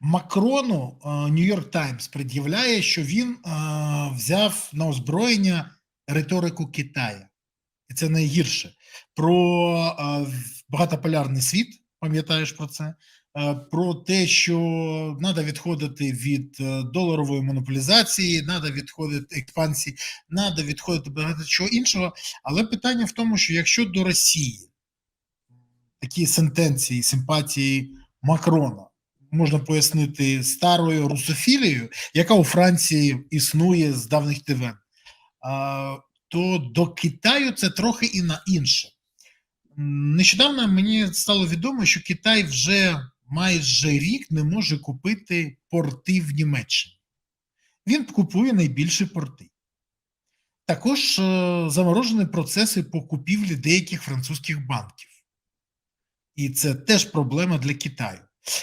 Макрону Нью-Йорк Таймс пред'являє, що він е, взяв на озброєння риторику Китаю, і це найгірше про е, багатополярний світ. Пам'ятаєш про це? Е, Про те, що треба відходити від е, доларової монополізації, треба відходити експансії, треба відходити багато чого іншого. Але питання в тому, що якщо до Росії такі сентенції, симпатії Макрона можна пояснити старою русофілією, яка у Франції існує з давних тивен, то до Китаю це трохи і на інше. Нещодавно мені стало відомо, що Китай вже майже рік не може купити порти в Німеччині. Він купує найбільші порти. Також е, заморожені процеси по купівлі деяких французьких банків. І це теж проблема для Китаю.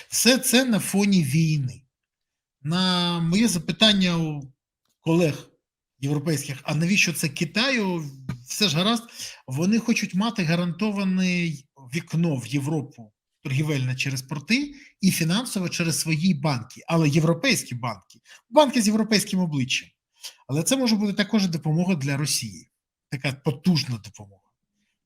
Все це на фоні війни. На моє запитання у колег європейських, а навіщо це Китаю? Все ж гаразд, вони хочуть мати гарантоване вікно в Європу торгівельне через порти і фінансово через свої банки, але європейські банки, банки з європейським обличчям. Але це може бути також допомога для Росії, така потужна допомога.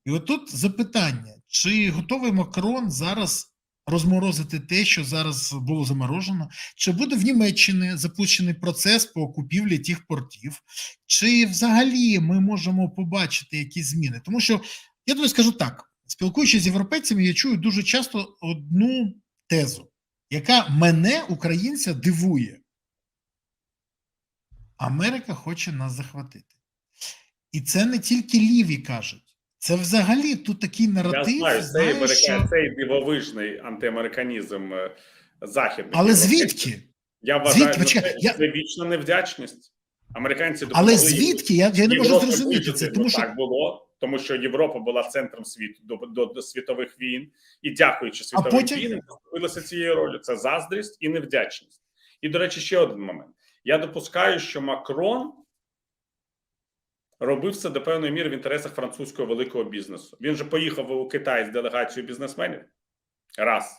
І отут запитання: чи готовий Макрон зараз розморозити те, що зараз було заморожено, чи буде в Німеччині запущений процес по купівлі тих портів, чи взагалі ми можемо побачити якісь зміни? Тому що я тобі скажу так: спілкуючись з європейцями, я чую дуже часто одну тезу, яка мене, українця, дивує. Америка хоче нас захватити. І це не тільки ліві кажуть. Це взагалі тут такий Я наратив. знаю, цей, знаєш, що... цей дивовижний антиамериканізм е, західних. Але звідки? Я вважаю, Звідки? це, я- це вічна невдячність. Американці Але звідки? Я, я не можу зрозуміти це. Тому що так було, тому що Європа була центром світу до, до, до світових війн, і дякуючи світовим потім- війнам, зробилася цією ролью. Це заздрість і невдячність. І до речі, ще один момент. Я допускаю, що Макрон робив це до певної міри в інтересах французького великого бізнесу. Він же поїхав у Китай з делегацією бізнесменів. Раз.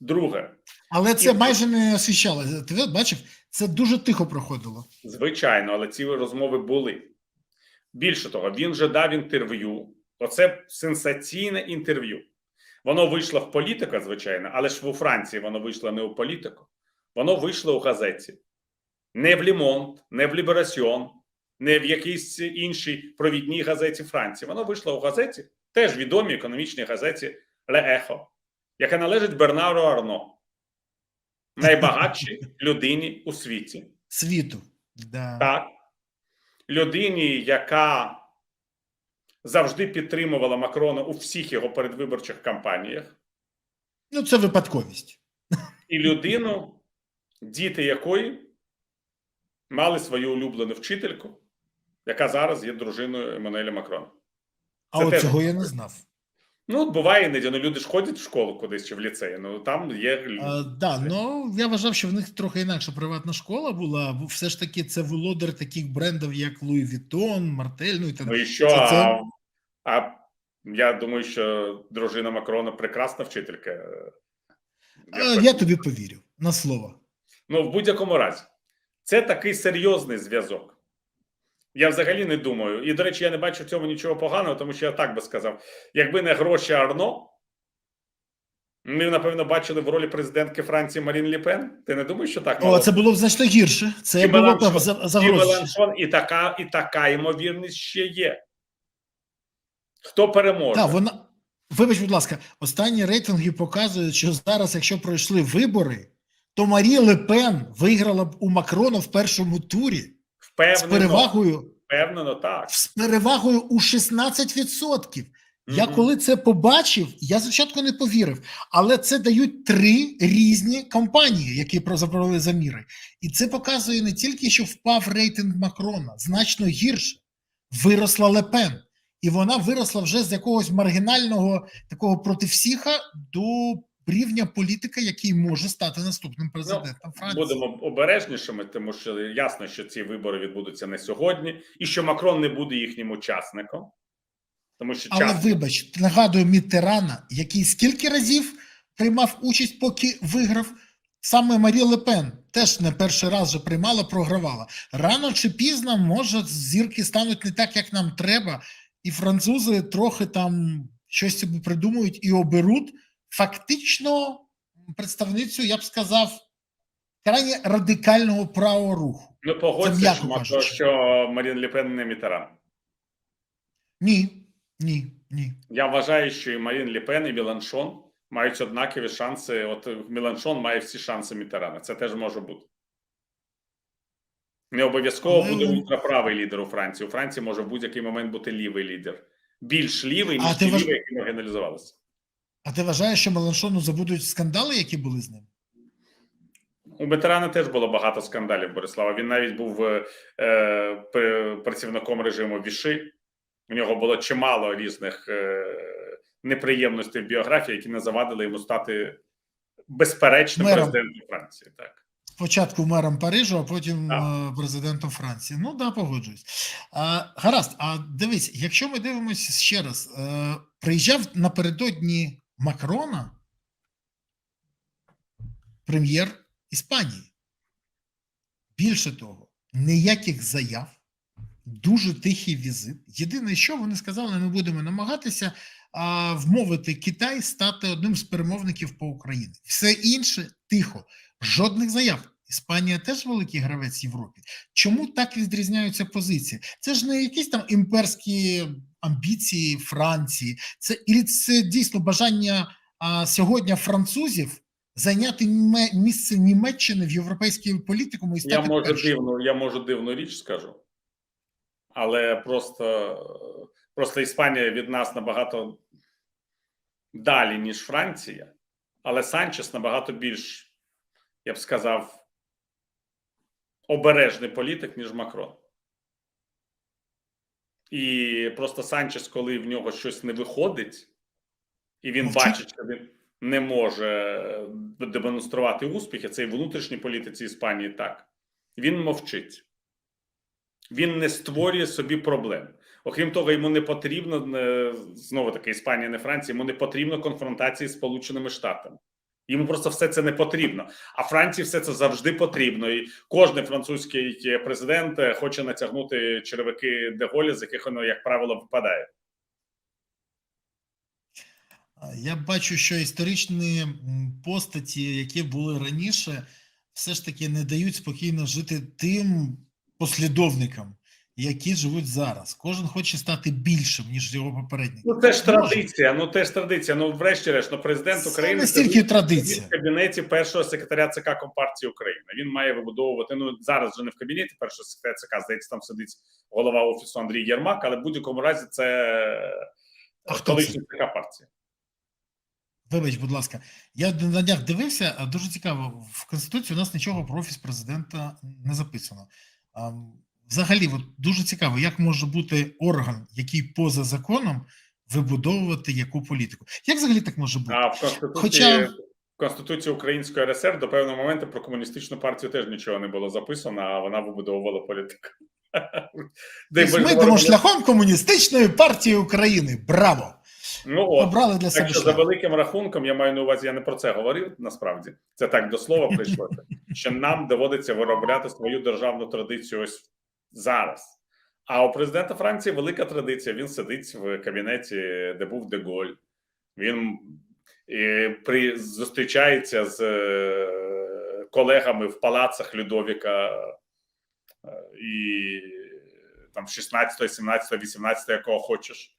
Друге, Але це І- майже не освіщалося. Ти бачив, це дуже тихо проходило. Звичайно, але ці розмови були. Більше того, він вже дав інтерв'ю. Оце сенсаційне інтерв'ю. Воно вийшло в політика, звичайно, але ж у Франції воно вийшло не у політику. Воно вийшло у газеті. Не в Лімонт, не в Ліберасьон, не в якійсь іншій провідній газеті Франції. Воно вийшло у газеті, теж відомій економічній газеті Ле Ехо, яка належить Бернару Арно, найбагатшій людині у світі. Світу. Да. Так. Людині, яка завжди підтримувала Макрона у всіх його передвиборчих кампаніях, Ну, це випадковість. і людину, діти якої мали свою улюблену вчительку, яка зараз є дружиною Еммануеля Макрона. А от теж цього я не знав. Ну, буває іноді, ну люди ж ходять в школу кудись чи в ліцеї, ну там є. А, да, ну я вважав, що в них трохи інакша приватна школа була, бо все ж таки це володар таких брендів, як Луї Віттон, Мартель, ну і так. Ну і що? Це- це- А, а я думаю, що дружина Макрона прекрасна вчителька. А, Я я тобі повірю на слово. Ну, в будь-якому разі, це такий серйозний зв'язок. Я взагалі не думаю. І, до речі, я не бачу в цьому нічого поганого, тому що я так би сказав: якби не гроші Арно, ми, напевно, бачили в ролі президентки Франції Марін Лі Пен. Ти не думаєш, що так О, це було б значно гірше. Це І було б Меланшон, за- і. Меланшон, і така, і така ймовірність ще є. Хто переможе? Так, вона. Вибач, будь ласка, останні рейтинги показують, що зараз, якщо пройшли вибори, то Марія Ле Пен виграла б у Макрона в першому турі з перевагою впевнено, так. з перевагою у 16%. Я коли це побачив, я спочатку не повірив, але це дають три різні компанії, які запровели заміри. І це показує не тільки, що впав рейтинг Макрона, значно гірше виросла Лепен. І вона виросла вже з якогось маргінального такого проти всіха до рівня політика, який може стати наступним президентом Франції. Будемо обережнішими, тому що ясно, що ці вибори відбудуться не сьогодні, і що Макрон не буде їхнім учасником. Тому що Але час вибач, нагадую Міттерана, який скільки разів приймав участь, поки виграв Саме Марі Лепен теж не перший раз вже приймала, програвала. Рано чи пізно, може, зірки стануть не так, як нам треба, і французи трохи там щось собі придумають і оберуть фактично представницю, я б сказав, крайне радикального правого руху. Ну, погодься, що, що Марін Лепен не Мітеран. Ні, ні, ні. Я вважаю, що і Марін Лепен, і Міланшон мають однакові шанси. От Міланшон має всі шанси Мітерана. Це теж може бути. Не обов'язково Але- буде ультраправий лідер у Франції. У Франції може в будь-який момент бути лівий лідер. Більш лівий, ніж ті важ- ліві, які маргіналізувалися. А ти вважаєш, що Меланшону забудуть скандали, які були з ним? У ветерана теж було багато скандалів Борислава. Він навіть був е, е, працівником режиму Віши. У нього було чимало різних е, неприємностей в біографії, які не завадили йому стати безперечним Мером. президентом Франції. Так. Спочатку мером Парижу, а потім Так. е, президентом Франції. Ну да, погоджуюсь. А, гаразд, а дивись, якщо ми дивимося ще раз, е, приїжджав напередодні Макрона прем'єр Іспанії. Більше того, ніяких заяв, дуже тихий візит. Єдине, що вони сказали, ми будемо намагатися а, вмовити Китай стати одним з перемовників по Україні. Все інше тихо, жодних заяв. Іспанія теж великий гравець в Європі. Чому так відрізняються позиції? Це ж не якісь там імперські амбіції Франції, це і це дійсно бажання а, сьогодні французів зайняти місце Німеччини в європейській політикуму і стати Я можу першим. дивну, я можу дивну річ скажу, але просто, просто Іспанія від нас набагато далі, ніж Франція, але Санчес набагато більш, я б сказав, обережний політик, ніж Макрон. І просто Санчес, коли в нього щось не виходить, і він Мовчить. бачить, що він не може демонструвати успіхи, це і в внутрішній політиці Іспанії так. Він мовчить. Він не створює собі проблем. Окрім того, йому не потрібно е, знову таки Іспанія, не Франція, йому не потрібно конфронтації з Сполученими Штатами. Йому просто все це не потрібно. А Франції все це завжди потрібно. І кожен французький президент е, хоче натягнути черевики Деголя, з яких воно, як правило, випадає. Я бачу, що історичні постаті, які були раніше, все ж таки не дають спокійно жити тим послідовникам, які живуть зараз. Кожен хоче стати більшим, ніж його попередники. Ну це ж традиція. Ну теж традиція. Ну, врешті-решт, ну, президент Це України не стільки традиція. в кабінеті першого секретаря ЦК Компартії України. Він має вибудовувати. Ну зараз вже не в кабінеті першого секретаря ЦК, здається, там сидить голова офісу Андрій Єрмак, але в будь-якому разі це колишній ЦК партії. Вибач, будь ласка, я на днях дивився, дуже цікаво. В Конституції у нас нічого про офіс президента не записано. Взагалі, от дуже цікаво, як може бути орган, який поза законом вибудовувати яку політику. Як взагалі так може бути? А в конституції Хоча- в конституції Української РСР до певного моменту про комуністичну партію теж нічого не було записано, а вона вибудовувала політику. Тобто ми йдемо шляхом комуністичної партії України. Браво! Ну от Обрали для себе за великим рахунком, я маю на увазі, я не про це говорив насправді. Це так до слова прийшло. що нам доводиться виробляти свою державну традицію ось зараз. А у президента Франції велика традиція. Він сидить в кабінеті, де був Деголь. Він при, зустрічається з е, колегами в палацах Людовіка е, і там 16, 17, 18, якого хочеш.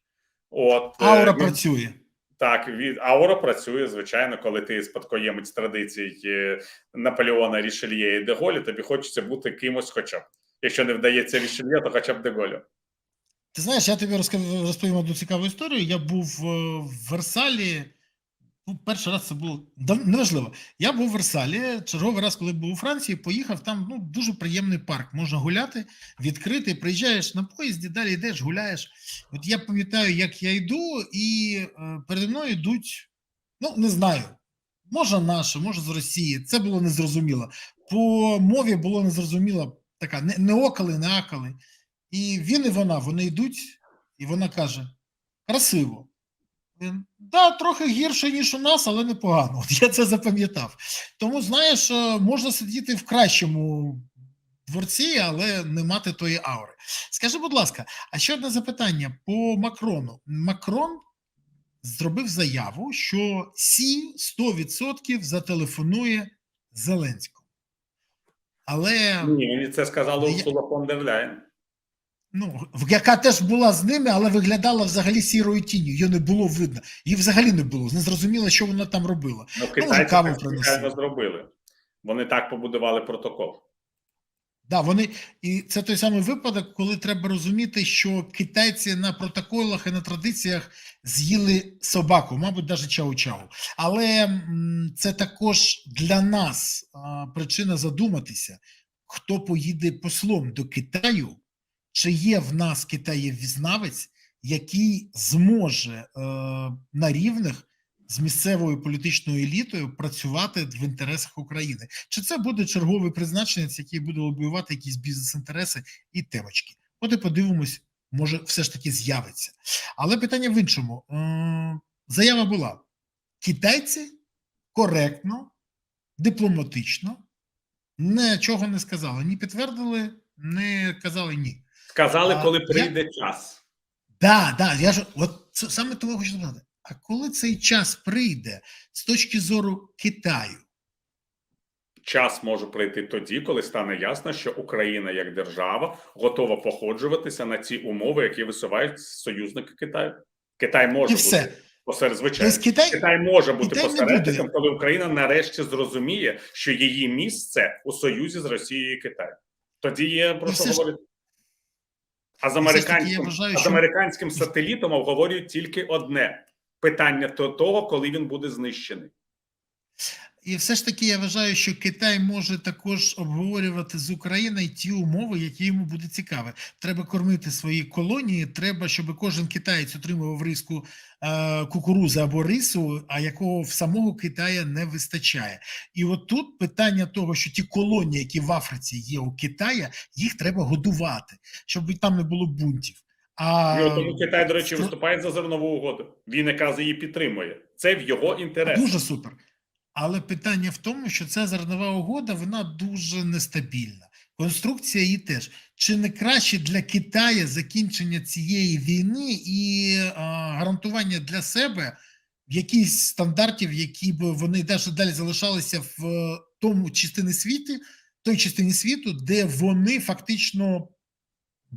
От, е, Аура він- працює. так, від аура працює, звичайно, коли ти спадкоємець традицій е, Наполеона Рішельє і Деголі, тобі хочеться бути кимось, хоча б. Якщо не вдається Рішельє, то хоча б Деголю. Ти знаєш, я тобі розповім одну цікаву історію. Я був е, в Версалі. Ну, перший раз це було неважливо. Я був в Версалі. Черговий раз, коли був у Франції, поїхав там. Ну дуже приємний парк. Можна гуляти, відкритий. Приїжджаєш на поїзді, далі йдеш, гуляєш. От я пам'ятаю, як я йду, і е, переді мною йдуть. Ну не знаю. Може наші, може з Росії. Це було незрозуміло. По мові було незрозуміло. Така не, не окали, не акали. І він і вона, вони йдуть, і вона каже: красиво. Е, Да, трохи гірше, ніж у нас, але непогано. От я це запам'ятав. Тому, знаєш, е, можна сидіти в кращому дворці, але не мати тої аури. Скажи, будь ласка, а ще одне запитання по Макрону. Макрон зробив заяву, що Сі 100% зателефонує Зеленському. Але Ні, мені це сказала Я- Урсула фон дер Ляєн. ну, яка теж була з ними, але виглядала взагалі сірою тінню. Її не було видно. Її взагалі не було. Не зрозуміло, що вона там робила. Ну, китайці каву так зробили. Вони так побудували протокол. Да, вони і це той самий випадок, коли треба розуміти, що китайці на протоколах і на традиціях з'їли собаку, мабуть, навіть чау-чау. Але це також для нас причина задуматися, хто поїде послом до Китаю, чи є в нас китаєвізнавець, який зможе е, на рівних з місцевою політичною елітою працювати в інтересах України. Чи це буде черговий призначенець, який буде лобіювати якісь бізнес-інтереси і темочки? От і подивимось, може, все ж таки з'явиться. Але питання в іншому: заява була: китайці коректно, дипломатично, нічого не сказали, ні підтвердили, не казали ні. Сказали, А, коли я- прийде час. Да, да, я ж от саме того хочу сказати. А коли цей час прийде з точки зору Китаю? Час може прийти тоді, коли стане ясно, що Україна як держава готова походжуватися на ці умови, які висувають союзники Китаю. Китай може І все. бути посеред звичайно. Тобто Китай, Китай може бути Китай посередником, коли Україна нарешті зрозуміє, що її місце у союзі з Росією і Китаєм. Тоді є про І що все говорити. А з американським, вважаю, а з американським сателітом обговорюють тільки одне питання то того, коли він буде знищений. І все ж таки я вважаю, що Китай може також обговорювати з Україною ті умови, які йому буде цікаві. Треба кормити свої колонії. Треба, щоб кожен китаєць отримував риску е, кукурузи або рису, а якого в самого Китая не вистачає. І от тут питання того, що ті колонії, які в Африці є у Китая, їх треба годувати, щоб там не було бунтів. А Ну, тому Китай, до речі, виступає за зернову угоду. Він якраз її підтримує. Це в його інтересах. Дуже супер. Але питання в тому, що ця зернова угода вона дуже нестабільна. Конструкція її теж. Чи не краще для Китаю закінчення цієї війни і а, гарантування для себе якихось стандартів, які б вони навіть далі залишалися в е, тому частині світу, той частині світу, де вони фактично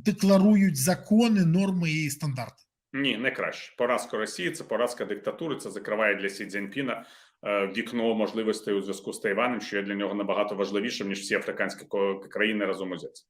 декларують закони, норми і стандарти. Ні, не краще. Поразка Росії це поразка диктатури. Це закриває для Сі Цзіньпіна е, вікно можливостей у зв'язку з Тайванем, що є для нього набагато важливішим ніж всі африканські країни разом узяті.